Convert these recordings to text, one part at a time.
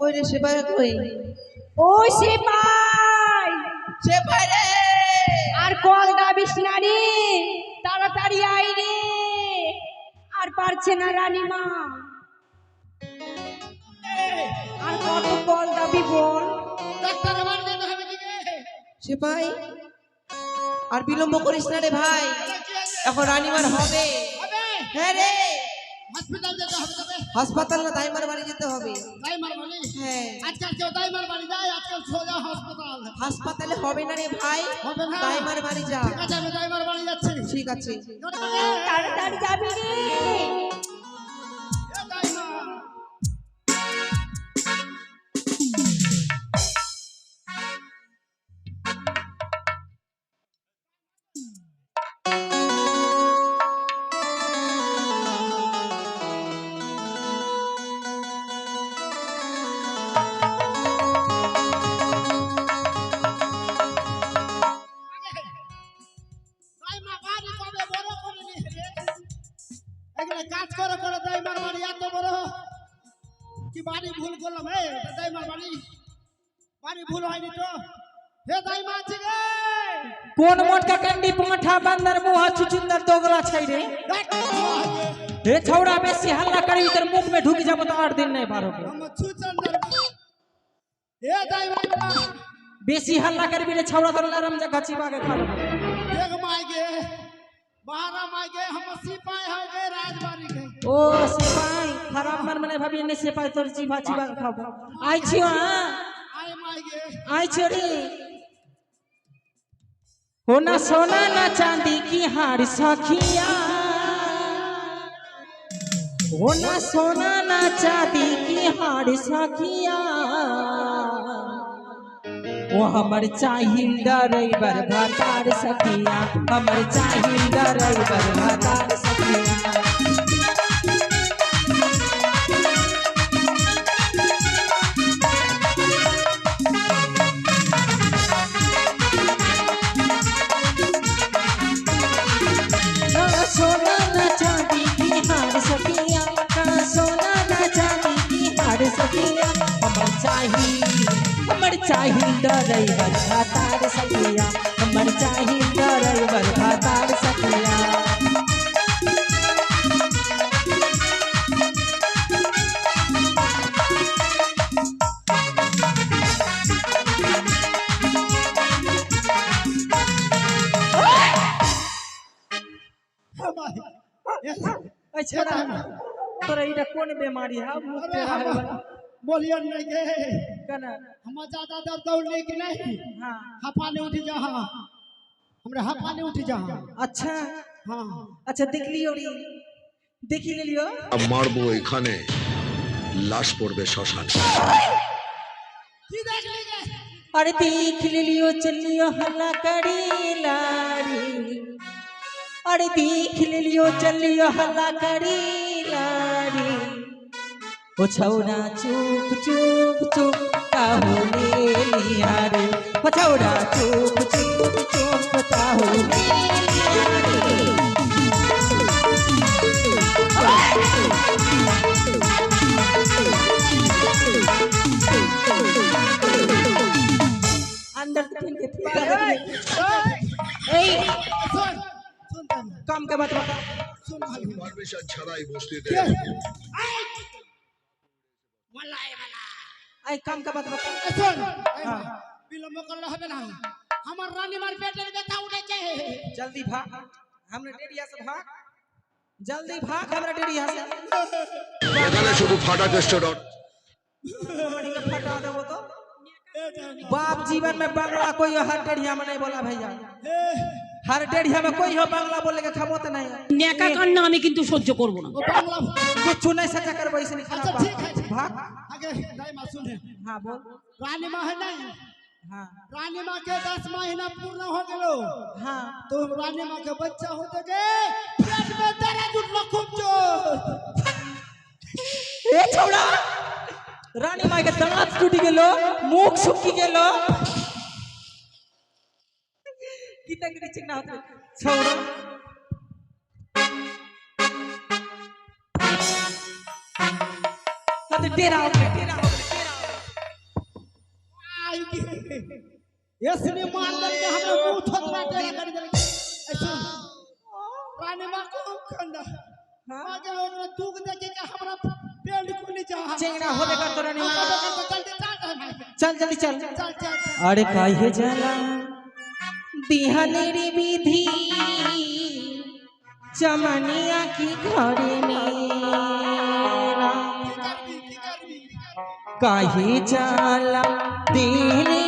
ওই রে সেবাই কই? ও সেপাই রে আর কল দাবিস না রে তাড়াতাড়ি আই রে। আর পারছে না রানীমা। আর কত কল দাবি বল? ডাক্তার আমার যেতে হবে কি রে? সেবাই আর বিলম্ব করিস না রে ভাই। এখন রানিমার হবে। হবে? হ্যাঁ রে। হসপিটাল যেতে হবে তবে। হাসপাতাল না দাইমার বাড়ি যেতে হবে। দাইমার বাড়ি? হ্যাঁ। আজকাল কেউ দাইমার বাড়ি যায় আজকাল সোজা হাসপাতাল। হাসপাতালে হবে না রে ভাই। হবে না। দাইমার বাড়ি যা। ঠিক আছে আমি দাইমার বাড়ি যাচ্ছি। ঠিক আছে। তাড়াতাড়ি যাবি রে। বান্দার মুহা চুচুন্দার দোগলা ছাই রে। হে ছৌড়া বেশি হাল্লা করি তোর মুখ মে ঢুকি যাব তো আট দিন নাই বারো বেশি হাল্লা করবি রে ছৌড়া তোর আরাম যা গাছি বাগে খাব। দেখ মাইগে বাহারা মাইগে হাম সিপাই হই গে রাজবাড়ি গে ও সিপাই, খারাপ মার মানে ভাবি এনে সিপাই তোর জিভা জিভা খাব। আইছি আ? আই মাইগে আইছি রে। हो ना सोना ना चांदी की हार सखिया हो ना सोना ना चांदी की हार सखिया वो हमर चाहिल डरैबर भातार सखिया हमर चाहिल डरैबर भातार सखिया चाही डराइवर भातार सकिया हमर चाही डराइवर भातार सकिया छोड़ा तोरा इटा कौन बीमारी है? मुँह पे तेरा है हम बोलिए नहीं गे कना हम ज्यादा दर दौड़ने की नहीं हां हपाने उठ जा हमरे हपाने उठ जा अच्छा हाँ अच्छा देख लियो रे देखी ले लियो মারবো এখানে লাশ পড়বে শ্মশানে की देख ली गे अरे देख ले लियो चलियो हल्ला करी लारी अरे देख ले ओ ओछौना चुप चुप चुप ताहो ले लिया रे ओछौना चुप चुप चुप ताहो ले लिया अंदर कम के बात बता सुन हाल में छड़ाई बोलते थे आई काम का बात बता सुन विलंब कर হবে না আমার রানী মার পেটের ব্যথা উঠেছে जल्दी भाग हमने डेरिया से भाग जल्दी भाग हमरा डेरिया से এখানে শুধু ফাটা টেস্টোডন बड़ी के फटा देबो तो बाप जीवन में बांग्ला कोई हर डेरिया में नहीं बोला भैया हर डेरिया में कोई हो बांग्ला बोले के खमो तो नहीं ন্যাকা কান্না আমি কিন্তু সহ্য করব না ও বাংলা कुछ नहीं सचा कर वैसे नहीं अच्छा खराब ठीक है भाग आगे दाई मां सुन हाँ बोल रानी मां है नहीं हाँ रानी मां के 10 महीना पूर्ण हो गेलो हाँ तो रानी मां के बच्चा होते के पेट में दर्द उठलो खूब जोर ए छोड़ा रानी माई के दांत टूटी गेलो मुख सुखी गेलो कितना गिरी चिकना होते छोड़ा साथ डेरा हो गया डेरा हो गया आई गे इसने मार दल के हमरा मुंह थोत बाटे कर दल ए सुन रानी मां को खंडा आगे ओकरा दुख देखे के हमरा पेड़ खुली जा चेंगड़ा होले का तोरा नहीं जल्दी चल भाई चल जल्दी चल चल चल चल अरे काहे जाला বিধানের বিধি। চমানিয়া কি ঘরে কাহে চালা দিনে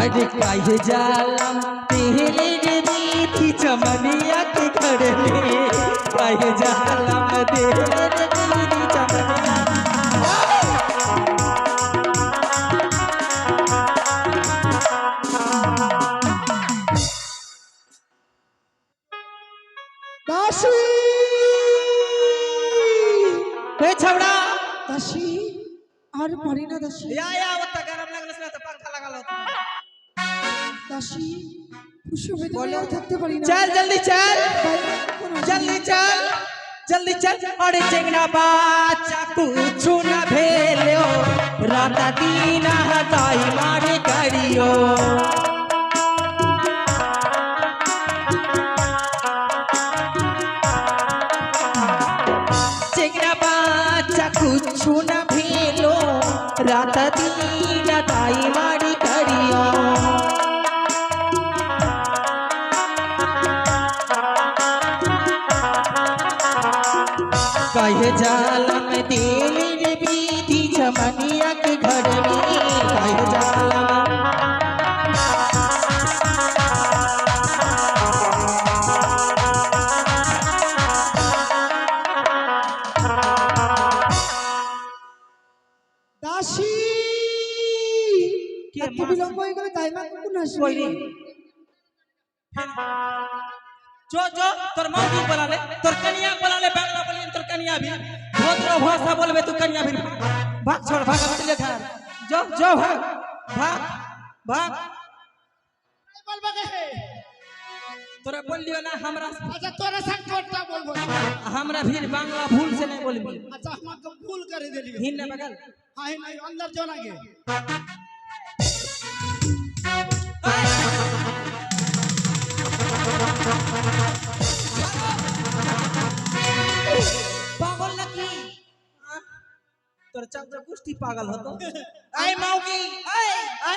अरे काहे जालम तेरे रे दीदी चमनिया के घर में काहे जालम तेरे रे दीदी चमनिया दासी हे छौड़ा दासी আর পারি না দাসী या या ওটা গরম লাগলে না তো पंखा लगा लो দাসী বলেও থাকতে পারি চল জলদি চল। জলদি চল। জলদি চল। অরে চেংড়া বাচ্চা কুছু না ভেলেও রাতা দিন হাতাই মারে না হয়ে যায় তোরা বললিও না আমরা আচ্ছা তোরা সঙ্গ কোনটা বলবো আমরা ফির বাংলা ভুল সে নাই বলবি আচ্ছা আমাকে ভুল করে দিলি হিন্না বাগাল হ্যাঁ নাই আল্লাহর জন আগে পাগল নাকি তোর চাঁদ কুষ্টি পাগল হতো আই মাউকি আই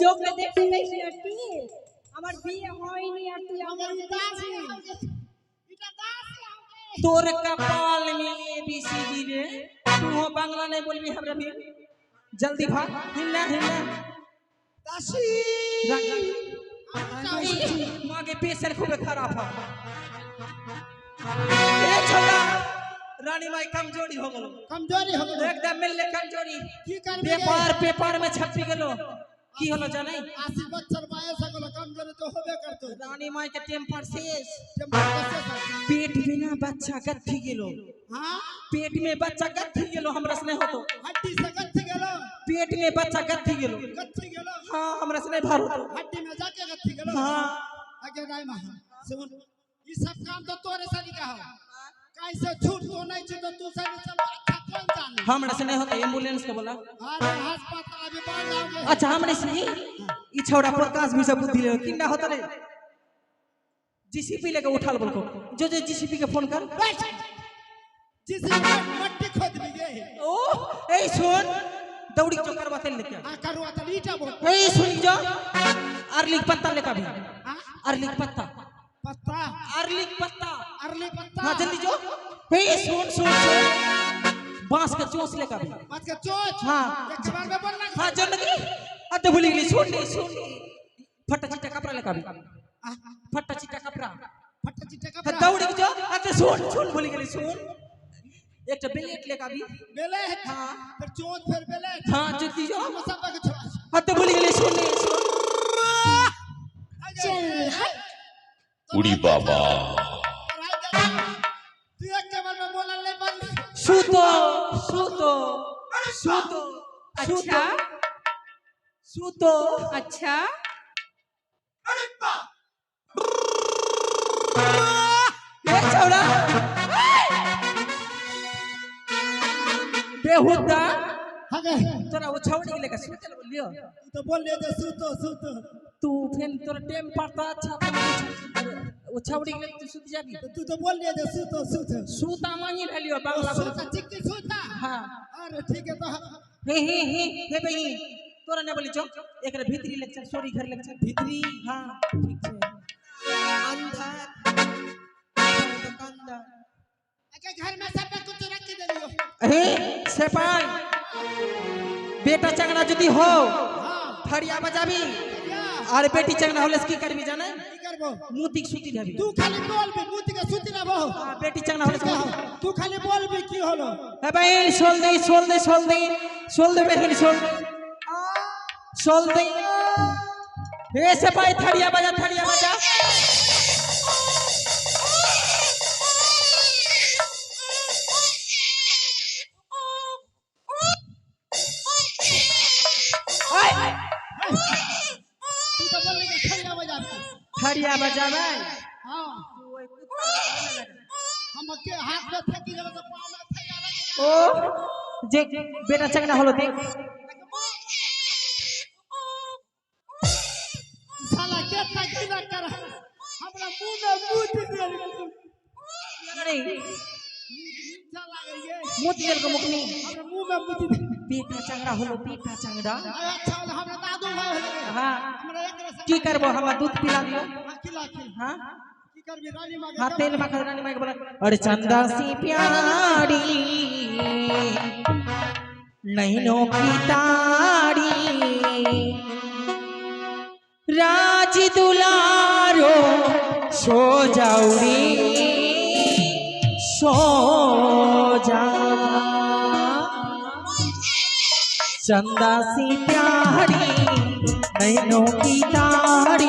চোখে দেখতে পেয়েছি আর কি? আমার বিয়ে হয়নি আর তুই আমার তোর কপাল মিলিয়ে বিসি দিবে তুই বাংলা নেই বলবি হামরা বিয়ে। জলদি ভাগ হিন্না হিন্না দাসি। আচ্ছা, মাকে পেশেন্ট খুব খারাপ হয়। रानी माई कमज़ोरी हो गलो। कमज़ोरी हो गई एकदम मिलले कमज़ोरी। की करबे पेपर पेपर में छपी गेलो। की होलो जानै? आशी बच्चर बायस गलो कमज़ोरी तो होबे करतो। रानी माई के टेम्पर शेष। टेम्पर पेट बिना बच्चा गथी गेलो? हाँ? पेट में बच्चा गथी गेलो? हमरा से नहीं होतो। हड्डी से गत्थी गेलो? पेट में बच्चा गथी गेलो? गत्थी गेलो? हाँ हमरा से नहीं भार होतो। हड्डी में जाके गत्थी गेलो? हाँ। आगे राय महा सुन। ये सब काम तो तोरे से नहीं कहा। कैसे झूठ तो नहीं झूठ तू से नहीं चल। अच्छा कौन जाने हमरा से नहीं होतो एंबुलेंस के बोला। अरे अस्पताल अभी बढ़ जाओगे अच्छा हमरे से नहीं ई छौड़ा प्रकाश भी सब बुद्धि ले किंडा होता रे? जीसीपी लेके उठाल बोल को जो जो जीसीपी के फ़ोन कर। बैठ जिस मट्टी खोद लिए ओ ए सुन दौड़ी जो करवा तेल लेके? आ करवा तो ईटा बोल। ए सुन जो। अरली पत्ता लेके भी। हाँ? अरली पत्ता। पत्ता। अरली पत्ता। अरली पत्ता। हाँ जल्दी जो। ए सुन सुन सुन। बाँस का चोंच लेके भी बात का चोच। हाँ। एक बार में बोलना हाँ। जो लगी। अते भूली गई सुन ली सुन। फटा चिट्टा कपड़ा लेके भी फटा चिट्टा कपड़ा। फटा चिट्टा हाँ, कपड़ा दौड़ी जो। अते सुन सुन भूली गई सुन। एक तो बेलेट लेके भी बेले हाँ। फिर चोच फिर बेले हाँ जल्दी जो। हम सब के छोड़ा अते भूली गई উড়ি বাবা। সুতো সুতো সুতো আচ্ছা। সুতো আচ্ছা। বেহুদা। হাগে তোরা ও ছাউনি লেগে সুতো বলিও তো বললি সুতো সুতো। তু ফেন তোর টেম পাতা আচ্ছা बोलियो तू तो बोल ले दे सूतो सूतो तू फिर तोरा टाइम पड़ता अच्छा तो वो छौड़ी के लेके तू सूत जाबी तू तो बोल ले दे सूतो सूतो सूता मांगी भेलियो बांग्ला बोल सूता चिक्की सूता हाँ अरे ठीक है तो हे हे हे हे बही तोरा ने बोली चो एकरे भीतरी लेक्चर सॉरी घर लेक्चर भीतरी हाँ ठीक छे अंदर दुकानदार अके घर में सब कुछ रख के दे दियो अरे सेपाल बेटा चंगना यदि हो हां फड़िया बजाबी या और बेटी चंगना होले की करबी মুতিক সুতি নেবি তুই খালি বলবি মুতিকে সুতি নেব। বেটি চানা হলে তুই খালি বলবি কি হলো? এ ভাই সোল দেই সোল দেই সোল দেই সোল দে বের করি সোল সোল দেই এসে ভাই থাড়িয়া বাজা থাড়িয়া বাজা। थड़िया बजा भाई हां हम के हाथ में थकी जब तो पाँव में खैया लगे ओ जे बेटा चंगना होलो देख साला के थकी ना कर हमरा मुंह में मुंह दे नहीं मीठा लागे ये मोती जल को मुकनी हमरा मुंह में मुंह दे बेटा चंगड़ा होलो बेटा चंगड़ा अच्छा वाला हमरा दादू भाई होले हाँ हमरा एक रस की करबो हमार दूध पिला दियो खिला खिल हाँ? करबी? रानी हाँ तेल मखा रानी माई के बोला। अरे चंदा सी प्यारी नैनो की तारी राज दुलारो सो जाऊरी सो जा। चंदा सी प्यारी नैनों की तारी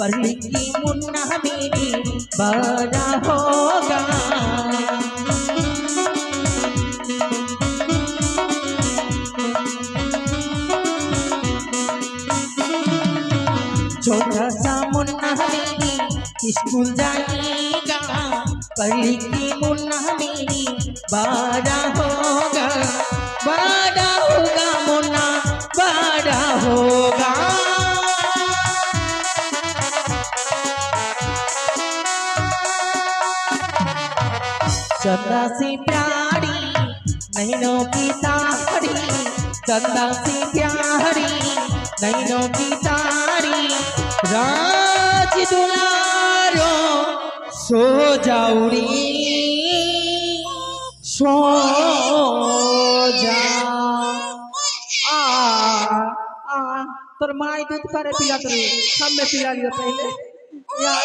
पर लिखी मुन्ना मेरी बड़ा होगा। छोटा सा मुन्ना मेरी स्कूल जाएगा। लिखी मुन्ना मेरी बड़ा होगा। बड़ा होगा मुन्ना बड़ा होगा। चंदा सी प्यारी, नैनों की तारी चंदा सी प्यारी, नैनों की तारी। राज दुलारो, सो जाऊरी, सो जा। आ तोर माई दूध करे पिला तो हम में पिला लियो पहले। यार